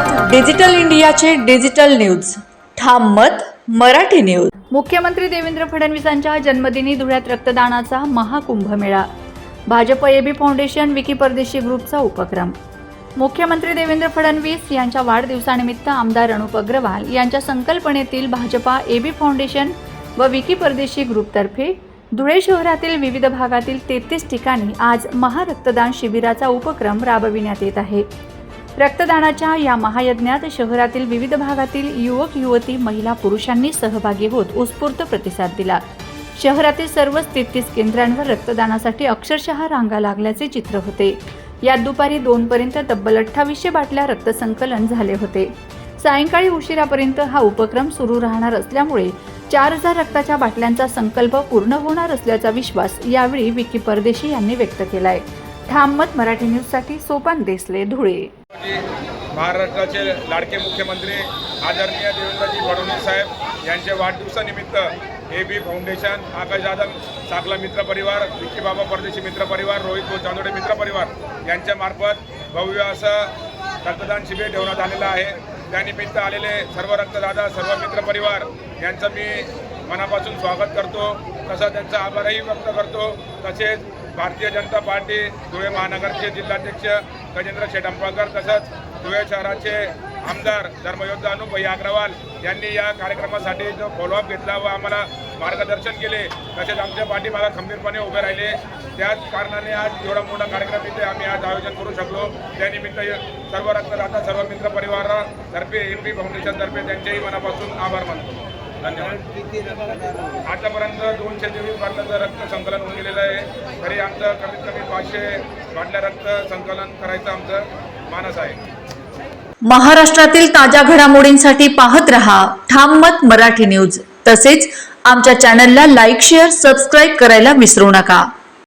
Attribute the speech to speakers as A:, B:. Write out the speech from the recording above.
A: Digital इंडियाचे digital news. ठाम मत मराठी न्यूज.
B: मुख्यमंत्री देवेंद्र फडणवीसांच्या जन्मदिनी धुळ्यात रक्तदानाचा महाकुंभमेळा. भाजप एबी फाउंडेशन विकी परदेशी ग्रुपचा उपक्रम. मुख्यमंत्री देवेंद्र फडणवीस यांच्या वाढदिवसानिमित्त आमदार अनुप अग्रवाल यांच्या संकल्पनेतील भाजपा एबी फाउंडेशन व विकी परदेशी ग्रुपतर्फे धुळे शहरातील विविध भागातील तेहतीस ठिकाणी आज महारक्तदान शिबिराचा उपक्रम राबविण्यात येत आहे. रक्तदानाच्या या महायज्ञात शहरातील विविध भागातील युवक युवती महिला पुरुषांनी सहभागी होत उत्स्फूर्त प्रतिसाद दिला. शहरातील सर्व तेहतीस केंद्रांवर रक्तदानासाठी अक्षरशः रांगा लागल्याचे चित्र होते. यात दुपारी दोन पर्यंत तब्बल अठ्ठावीसशे बाटल्या रक्तसंकलन झाले होते. सायंकाळी उशिरापर्यंत हा उपक्रम सुरू राहणार असल्यामुळे चार हजार रक्ताच्या बाटल्यांचा संकल्प पूर्ण होणार असल्याचा विश्वास यावेळी विकी परदेशी यांनी व्यक्त केलाय. ठाम मत मराठी न्यूजसाठी सोपान देसले धुळे.
C: की महाराष्ट्राचे लाडके मुख्यमंत्री आदरणीय देवेंद्रजी फडणवीस साहेब यांच्या वाढदिवसानिमित्त A B foundation Akash Jadhav Sakla मित्रपरिवार Vicky Baba Pardeshi मित्रपरिवार Rohit Chandode मित्र परिवार भव्य असं रक्तदान शिबिर ठेवण्यात आलेलं आहे. त्यानिमित्त आलेले सर्व रक्तदाता सर्व मित्र परिवार यांचं मी मनापासून स्वागत करतो. तसं त्यांचा आभारही व्यक्त करतो. तसेच भारतीय जनता पार्टी धुळे महानगरचे जिल्हाध्यक्ष गजेंद्र शेटंपाळकर तसंच धुळे शहराचे आमदार धर्मयोद्धा अनुभाई अग्रवाल यांनी या कार्यक्रमासाठी जो फॉलोअप घेतला व आम्हाला मार्गदर्शन केले तसेच आमच्या पाठीमागा खंबीरपणे उभे राहिले. त्याच कारणाने आज एवढा मोठा कार्यक्रम इथे आम्ही आज आयोजन करू शकलो. त्यानिमित्त सर्व रक्तदाता सर्व मित्र परिवारातर्फे एम पी फाउंडेशनतर्फे त्यांचेही मनापासून आभार मानतो. धन्यवाद. आतापर्यंत दोनशे तेवीस बाटल्याचं रक्त संकलन होऊन गेलेलं आहे तरी आमचं कमीत कमी पाचशे बाटल्या रक्त संकलन करायचं आमचं मानस आहे.
A: महाराष्ट्रातील ताज्या घडामोडींसाठी पाहत रहा ठाम मत मराठी न्यूज. तसेच आमच्या चॅनलला लाईक शेअर सबस्क्राईब करायला विसरू नका.